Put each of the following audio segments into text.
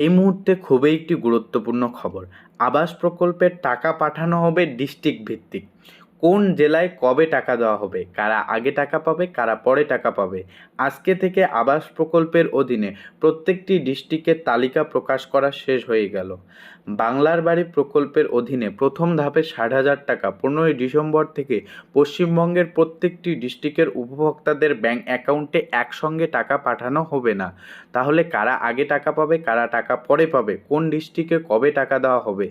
এই মুহূর্তে খুবই একটি গুরুত্বপূর্ণ খবর। আবাস প্রকল্পের টাকা পাঠানো হবে ডিস্ট্রিক্ট ভিত্তিক। কোন জেলায় কবে টাকা দেওয়া হবে? কারা আগে টাকা পাবে, কারা পরে টাকা পাবে? আজকে থেকে আবাস প্রকল্পের অধীনে প্রত্যেকটি ডিস্ট্রিক্টের তালিকা প্রকাশ করা শেষ হয়ে গেল। বাংলার বাড়ি প্রকল্পের অধীনে প্রথম ধাপে ষাট হাজার টাকা, পনেরোই ডিসেম্বর থেকে পশ্চিমবঙ্গের প্রত্যেকটি ডিস্ট্রিক্টের উপভোক্তাদের ব্যাংক অ্যাকাউন্টে একসঙ্গে টাকা পাঠানো হবে না। তাহলে কারা আগে টাকা পাবে, কারা টাকা পরে পাবে, কোন ডিস্ট্রিক্টে কবে টাকা দেওয়া হবে?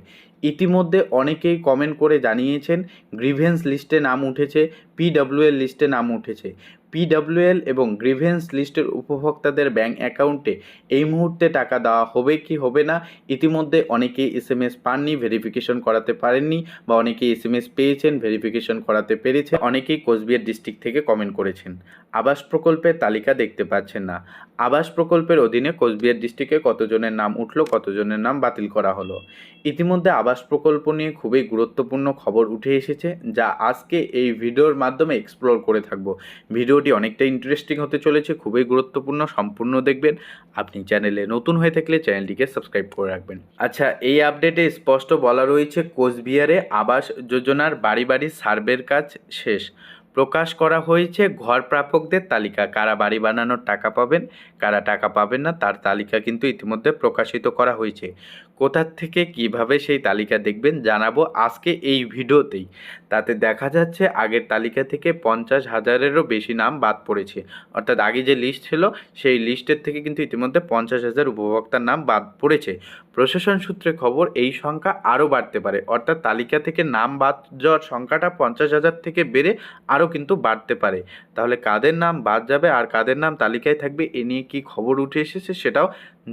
ইতিমধ্যে অনেকেই কমেন্ট করে জানিয়েছেন গ্রিভেন্স লিস্টে নাম উঠেছে পিডব্লিউএল লিস্টে নাম উঠেছে। পিডব্লিউএল এবং গ্রিভেন্স লিস্টের উপভোক্তাদের ব্যাঙ্ক অ্যাকাউন্টে এই মুহূর্তে টাকা দেওয়া হবে কি হবে না, ইতিমধ্যে অনেকেই এস এম এস পাননি ভেরিফিকেশন করাতে পারেননি বা অনেকেই এস এম এস পেয়েছেন ভেরিফিকেশন করাতে পেরেছে। অনেকেই কোচবিহার ডিস্ট্রিক্ট থেকে কমেন্ট করেছেন। আবাস প্রকল্পের তালিকা দেখতে পাচ্ছেন না। আবাস প্রকল্পের অধীনে কোচবিহার ডিস্ট্রিক্টে কতজনের নাম উঠল, কতজনের নাম বাতিল করা হলো? ইতিমধ্যে আবাস প্রকল্প নিয়ে খুবই গুরুত্বপূর্ণ খবর উঠে এসেছে, যা আজকে এই ভিডিওর মাধ্যমে এক্সপ্লোর করে থাকব। ভিডিওটি অনেকটা ইন্টারেস্টিং হতে চলেছে, খুবই গুরুত্বপূর্ণ, সম্পূর্ণ দেখবেন। আপনি চ্যানেলে নতুন হয়ে থাকলে চ্যানেলটিকে সাবস্ক্রাইব করে রাখবেন। আচ্ছা এই আপডেটে স্পষ্ট বলা রয়েছে, কোচবিহারে আবাস যোজনার বাড়ি বাড়ি সার্ভের কাজ শেষ। প্রকাশ করা হয়েছে ঘর প্রাপকদের তালিকা। কারা বাড়ি বানানোর টাকা পাবেন কারা টাকা পাবেন না, তার তালিকা কিন্তু ইতিমধ্যে প্রকাশিত করা হয়েছে। কোথার থেকে কীভাবে সেই তালিকা দেখবেন জানাব আজকে এই ভিডিওতেই। তাতে দেখা যাচ্ছে আগের তালিকা থেকে পঞ্চাশ হাজারেরও বেশি নাম বাদ পড়েছে। অর্থাৎ আগে যে লিস্ট ছিল, সেই লিস্টের থেকে কিন্তু ইতিমধ্যে পঞ্চাশ হাজার উপভোক্তার নাম বাদ পড়েছে। প্রশাসন সূত্রে খবর, এই সংখ্যা আরও বাড়তে পারে। অর্থাৎ তালিকা থেকে নাম বাদ যাওয়ার সংখ্যাটা পঞ্চাশ হাজার থেকে বেড়ে আরও কিন্তু বাড়তে পারে। তাহলে কাদের নাম বাদ যাবে আর কাদের নাম তালিকায় থাকবে, এ নিয়ে কী খবর উঠে এসেছে সেটাও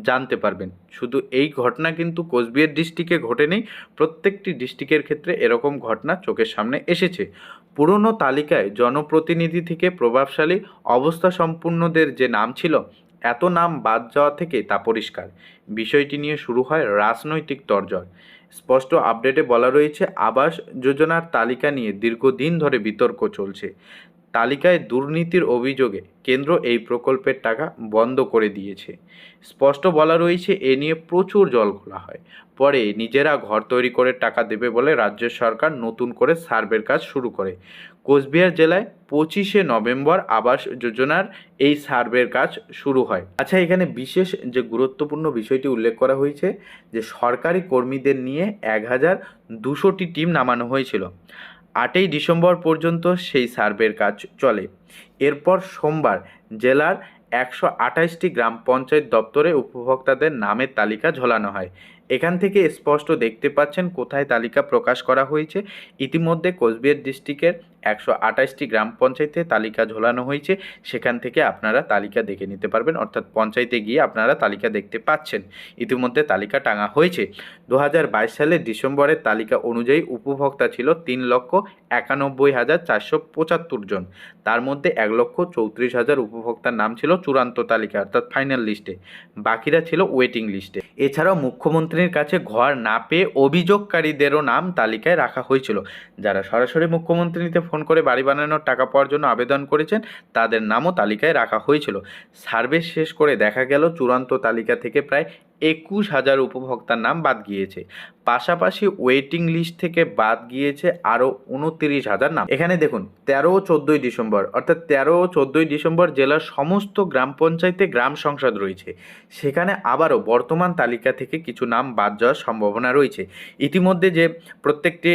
জানতে পারবেন। শুধু এই ঘটনা কিন্তু কোচবিহার ডিস্ট্রিক্টে ঘটেনি, প্রত্যেকটি ডিস্ট্রিক্টের ক্ষেত্রে এরকম ঘটনা চোখের সামনে এসেছে। পুরনো তালিকায় জনপ্রতিনিধি থেকে প্রভাবশালী অবস্থা সম্পূর্ণদের যে নাম ছিল, এত নাম বাদ যাওয়া থেকে তা পরিষ্কার। বিষয়টি নিয়ে শুরু হয় রাজনৈতিক তরজর। স্পষ্ট আপডেটে বলা রয়েছে, আবাস যোজনার তালিকা নিয়ে দীর্ঘদিন ধরে বিতর্ক চলছে। তালিকায় দুর্নীতির অভিযোগে কেন্দ্র এই প্রকল্পের টাকা বন্ধ করে দিয়েছে। স্পষ্ট বলা রয়েছে, এ নিয়ে প্রচুর জল খোলা হয়। পরে নিজেরা ঘর তৈরি করে টাকা দেবে বলে রাজ্য সরকার নতুন করে সার্ভের কাজ শুরু করে। কোচবিহার জেলায় পঁচিশে নভেম্বর আবাস যোজনার এই সার্ভের কাজ শুরু হয়। আচ্ছা এখানে বিশেষ যে গুরুত্বপূর্ণ বিষয়টি উল্লেখ করা হয়েছে, যে সরকারি কর্মীদের নিয়ে এক হাজার দুশোটি টিম নামানো হয়েছিল। আটই ডিসেম্বর পর্যন্ত সেই সার্ভের কাজ চলে। এরপর সোমবার জেলার একশো আঠাশটি গ্রাম পঞ্চায়েত দপ্তরে উপভোক্তাদের নামের তালিকা ঝোলানো হয়। এখান থেকে স্পষ্ট দেখতে পাচ্ছেন কোথায় তালিকা প্রকাশ করা হয়েছে। ইতিমধ্যে কোচবিহার ডিস্ট্রিক্টের একশো আঠাশটি গ্রাম পঞ্চায়েতে তালিকা ঝোলানো হয়েছে। সেখান থেকে আপনারা তালিকা দেখে নিতে পারবেন, অর্থাৎ পঞ্চায়েতে গিয়ে আপনারা তালিকা দেখতে পাচ্ছেন। ইতিমধ্যে তালিকা টাঙা হয়েছে। দু হাজার বাইশ সালের ডিসেম্বরের তালিকা অনুযায়ী উপভোক্তা ছিল তিন লক্ষ একানব্বই হাজার চারশো পঁচাত্তর জন। তার মধ্যে এক লক্ষ চৌত্রিশ হাজার উপভোক্তার নাম ছিল চূড়ান্ত তালিকা, অর্থাৎ ফাইনাল লিস্টে বাকিরা ছিল ওয়েটিং লিস্টে এছাড়াও মুখ্যমন্ত্রীর কাছে ঘর না পেয়ে অভিযোগকারীদেরও নাম তালিকায় রাখা হয়েছিল। যারা সরাসরি মুখ্যমন্ত্রীতে ফোন করে বাড়ি বানানোর টাকা পাওয়ার জন্য আবেদন করেছেন, তাদের নামও তালিকায় রাখা হয়েছিল। সার্ভে শেষ করে দেখা গেল চূড়ান্ত তালিকা থেকে প্রায় একুশ হাজার উপভোক্তার নাম বাদ গিয়েছে। পাশাপাশি ওয়েটিং লিস্ট থেকে বাদ গিয়েছে আরও উনতিরিশ হাজার নাম। এখানে দেখুন, তেরো চোদ্দোই ডিসেম্বর, অর্থাৎ তেরো চোদ্দোই ডিসেম্বর জেলার সমস্ত গ্রাম পঞ্চায়েতে গ্রাম সংসদ রয়েছে। সেখানে আবারও বর্তমান তালিকা থেকে কিছু নাম বাদ যাওয়ার সম্ভাবনা রয়েছে। ইতিমধ্যে যে প্রত্যেকটি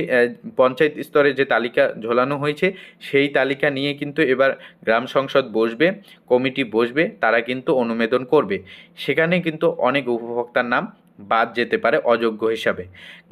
পঞ্চায়েত স্তরে যে তালিকা ঝোলানো হয়েছে, সেই তালিকা নিয়ে কিন্তু এবার গ্রাম সংসদ বসবে, কমিটি বসবে, তারা কিন্তু অনুমোদন করবে। সেখানে কিন্তু অনেক উপভোক্তার নাম বাদ যেতে পারে অযোগ্য হিসাবে।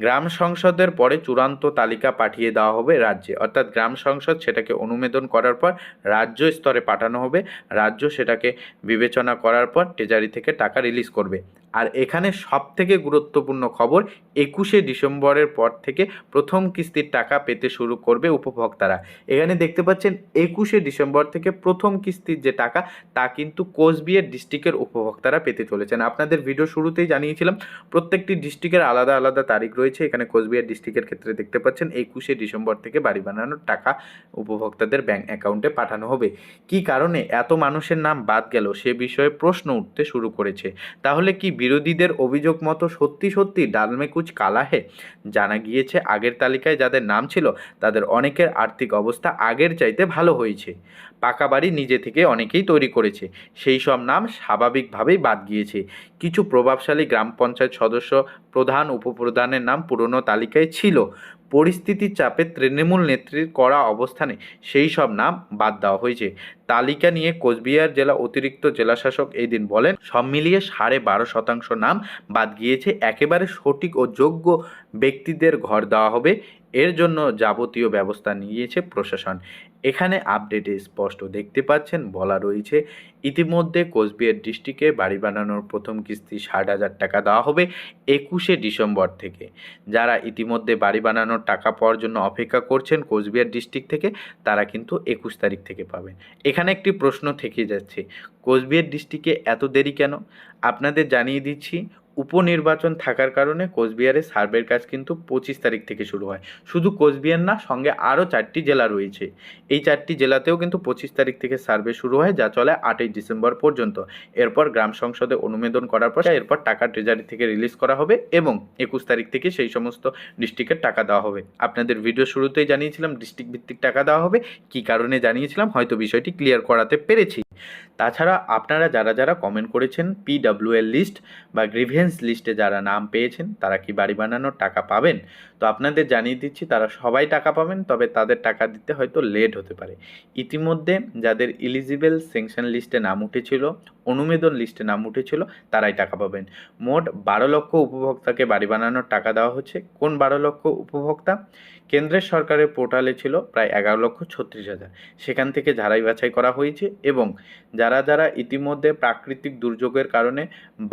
গ্রাম সংসদের পরে চূড়ান্ত তালিকা পাঠিয়ে দেওয়া হবে রাজ্যে। অর্থাৎ গ্রাম সংসদ সেটাকে অনুমোদন করার পর রাজ্য স্তরে পাঠানো হবে। রাজ্য সেটাকে বিবেচনা করার পর ট্রেজারি থেকে টাকা রিলিজ করবে। আর এখানে সব থেকে গুরুত্বপূর্ণ খবর, একুশে ডিসেম্বরের পর থেকে প্রথম কিস্তির টাকা পেতে শুরু করবে উপভোক্তারা। এখানে দেখতে পাচ্ছেন, একুশে ডিসেম্বর থেকে প্রথম কিস্তির যে টাকা, তা কিন্তু কোচবিহার ডিস্ট্রিক্টের উপভোক্তারা পেতে চলেছেন। আপনাদের ভিডিও শুরুতেই জানিয়েছিলাম, প্রত্যেকটি ডিস্ট্রিক্টের আলাদা আলাদা তারিখ রয়েছে। এখানে কোচবিহার ডিস্ট্রিক্টের ক্ষেত্রে দেখতে পাচ্ছেন, একুশে ডিসেম্বর থেকে বাড়ি বানানোর টাকা উপভোক্তাদের ব্যাঙ্ক অ্যাকাউন্টে পাঠানো হবে। কী কারণে? এত মানুষের নাম বাদ গেল, সে বিষয়ে প্রশ্ন উঠতে শুরু করেছে। তাহলে কি বিরোধীদের অভিযোগ মতো সত্যি সত্যি ডালমেকুচ কালাহে জানা গিয়েছে আগের তালিকায় যাদের নাম ছিল, তাদের অনেকের আর্থিক অবস্থা আগের চাইতে ভালো হয়েছে। পাকা বাড়ি নিজে থেকে অনেকেই তৈরি করেছে, সেই সব নাম স্বাভাবিকভাবেই বাদ গিয়েছে। কিছু প্রভাবশালী গ্রাম পঞ্চায়েত সদস্য প্রধান, উপপ্রধানের নাম পুরনো তালিকায় ছিল। পরিস্থিতির চাপে তৃণমূল নেত্রীর করা অবস্থানে সেই সব নাম বাদ দেওয়া হয়েছে। তালিকা নিয়ে কোচবিহার জেলা অতিরিক্ত জেলাশাসক এই দিন বলেন, সব মিলিয়ে সাড়ে বারো শতাংশ নাম বাদ গিয়েছে। একেবারে সঠিক ও যোগ্য ব্যক্তিদের ঘর দেওয়া হবে। এর জন্য যাবতীয় ব্যবস্থা নিয়েছে প্রশাসন। এখানে আপডেটে স্পষ্ট দেখতে পাচ্ছেন, বলা রয়েছে ইতিমধ্যে কোচবিহার ডিস্ট্রিক্টে বাড়ি বানানোর প্রথম কিস্তি ষাট হাজার টাকা দেওয়া হবে একুশে ডিসেম্বর থেকে। যারা ইতিমধ্যে বাড়ি বানানোর টাকা পাওয়ার জন্য অপেক্ষা করছেন কোচবিহার ডিস্ট্রিক্ট থেকে, তারা কিন্তু একুশ তারিখ থেকে পাবেন। এখানে একটি প্রশ্ন থেকে যাচ্ছে, কোচবিহার ডিস্ট্রিক্টে এত দেরি কেন? আপনাদের জানিয়ে দিচ্ছি উপনির্বাচন থাকার কারণে কোচবিহারে সার্ভের কাজ কিন্তু পঁচিশ তারিখ থেকে শুরু হয়। শুধু কোচবিহার না, সঙ্গে আরও চারটি জেলা রয়েছে। এই চারটি জেলাতেও কিন্তু পঁচিশ তারিখ থেকে সার্ভে শুরু হয়, যা চলে আটই ডিসেম্বর পর্যন্ত। এরপর গ্রাম সংসদে অনুমোদন করার পর, এরপর টাকা ট্রেজারি থেকে রিলিজ করা হবে এবং একুশ তারিখ থেকে সেই সমস্ত ডিস্ট্রিক্টের টাকা দেওয়া হবে। আপনাদের ভিডিও শুরুতেই জানিয়েছিলাম ডিস্ট্রিক্ট ভিত্তিক টাকা দেওয়া হবে। কী কারণে জানিয়েছিলাম, হয়তো বিষয়টি ক্লিয়ার করাতে পেরেছি। তাছাড়া আপনারা যারা যারা কমেন্ট করেছেন পিডাব্লিউএল লিস্ট বা গ্রিভেন্স লিস্টে যারা নাম পেয়েছেন, তারা কি বাড়ি বানানোর টাকা পাবেন? তো আপনাদের জানিয়ে দিচ্ছি, তারা সবাই টাকা পাবেন, তবে তাদের টাকা দিতে হয়তো লেট হতে পারে। ইতিমধ্যে যাদের ইলিজিবল সেংশন লিস্টে নাম উঠেছিল, অনুমোদন লিস্টে নাম উঠেছিল, তারাই টাকা পাবেন। মোট বারো লক্ষ উপভোক্তাকে বাড়ি বানানোর টাকা দেওয়া হচ্ছে। কোন বারো লক্ষ উপভোক্তা? কেন্দ্রের সরকারের পোর্টালে ছিল প্রায় এগারো লক্ষ ছত্রিশ হাজার। সেখান থেকে ঝাড়াই বাছাই করা হয়েছে এবং যারা যারা ইতিমধ্যে প্রাকৃতিক দুর্যোগের কারণে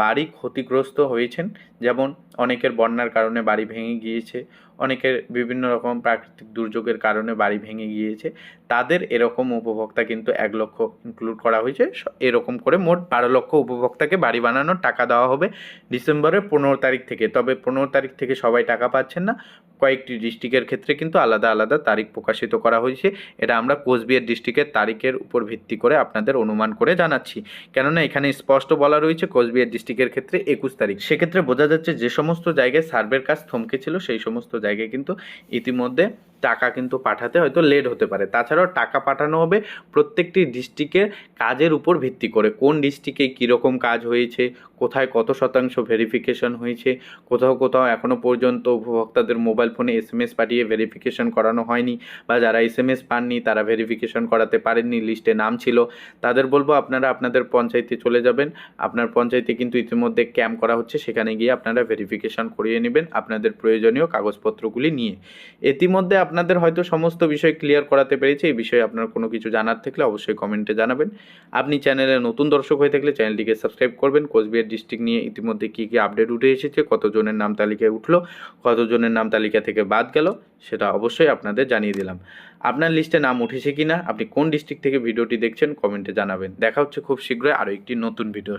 বাড়ি ক্ষতিগ্রস্ত হয়েছেন, যেমন অনেকের বন্যার কারণে বাড়ি ভেঙে গিয়েছে অনেকের বিভিন্ন রকম প্রাকৃতিক দুর্যোগের কারণে বাড়ি ভেঙে গিয়েছে। তাদের এরকম উপভোক্তা কিন্তু এক লক্ষ ইনক্লুড করা হয়েছে। এরকম করে মোট বারো লক্ষ উপভোক্তাকে বাড়ি বানানোর টাকা দেওয়া হবে ডিসেম্বরের পনেরো তারিখ থেকে। তবে পনেরো তারিখ থেকে সবাই টাকা পাচ্ছেন না। কয়েকটি ডিস্ট্রিক্টের ক্ষেত্রে কিন্তু আলাদা আলাদা তারিখ প্রকাশিত করা হয়েছে। এটা আমরা কোচবিহার ডিস্ট্রিক্টের তারিখের উপর ভিত্তি করে আপনাদের অনুমান করে জানাচ্ছি। কেননা এখানে স্পষ্ট বলা রয়েছে কোচবিহার ডিস্ট্রিক্টের ক্ষেত্রে একুশ তারিখ। সেক্ষেত্রে বোঝা যাচ্ছে যে সমস্ত জায়গায় সার্ভের কাজ থমকে ছিল, সেই সমস্ত জায়গায় কিন্তু ইতিমধ্যে টাকা কিন্তু পাঠাতে হয়তো লেট হতে পারে। তাছাড়াও টাকা পাঠানো হবে প্রত্যেকটি ডিস্ট্রিক্টের কাজের উপর ভিত্তি করে। কোন ডিস্ট্রিক্টে কীরকম কাজ হয়েছে, কোথায় কত শতাংশ ভেরিফিকেশন হয়েছে, কোথাও কোথাও এখনও পর্যন্ত উপভোক্তাদের মোবাইল ফোনে এস এম এস পাঠিয়ে ভেরিফিকেশন করানো হয়নি বা যারা এস এম এস পাননি তারা ভেরিফিকেশন করাতে পারেননি লিস্টে নাম ছিল। তাদের বলব আপনারা আপনাদের পঞ্চায়েতে চলে যাবেন। আপনার পঞ্চায়েতে কিন্তু ইতিমধ্যে ক্যাম্প করা হচ্ছে, সেখানে গিয়ে আপনারা ভেরিফিকেশন করিয়ে নেবেন আপনাদের প্রয়োজনীয় কাগজপত্রগুলি নিয়ে। ইতিমধ্যে আপনাদের হয়তো সমস্ত বিষয় ক্লিয়ার করাতে পেরেছি, এই বিষয়ে আপনার কোনো কিছু জানার থাকলে অবশ্যই কমেন্টে জানাবেন। আপনি চ্যানেলে নতুন দর্শক হয়ে থাকলে চ্যানেলটিকে সাবস্ক্রাইব করবেন। কোচবিহার ডিস্ট্রিক্ট নিয়ে ইতিমধ্যে কী কী আপডেট উঠে এসেছে, কতজনের নাম তালিকায় উঠল, কতজনের নাম তালিকা থেকে বাদ গেল, সেটা অবশ্যই আপনাদের জানিয়ে দিলাম। আপনার লিস্টে নাম উঠেছে কি না আপনি কোন ডিস্ট্রিক্ট থেকে ভিডিওটি দেখছেন কমেন্টে জানাবেন। দেখা হচ্ছে খুব শীঘ্রই আরও একটি নতুন ভিডিও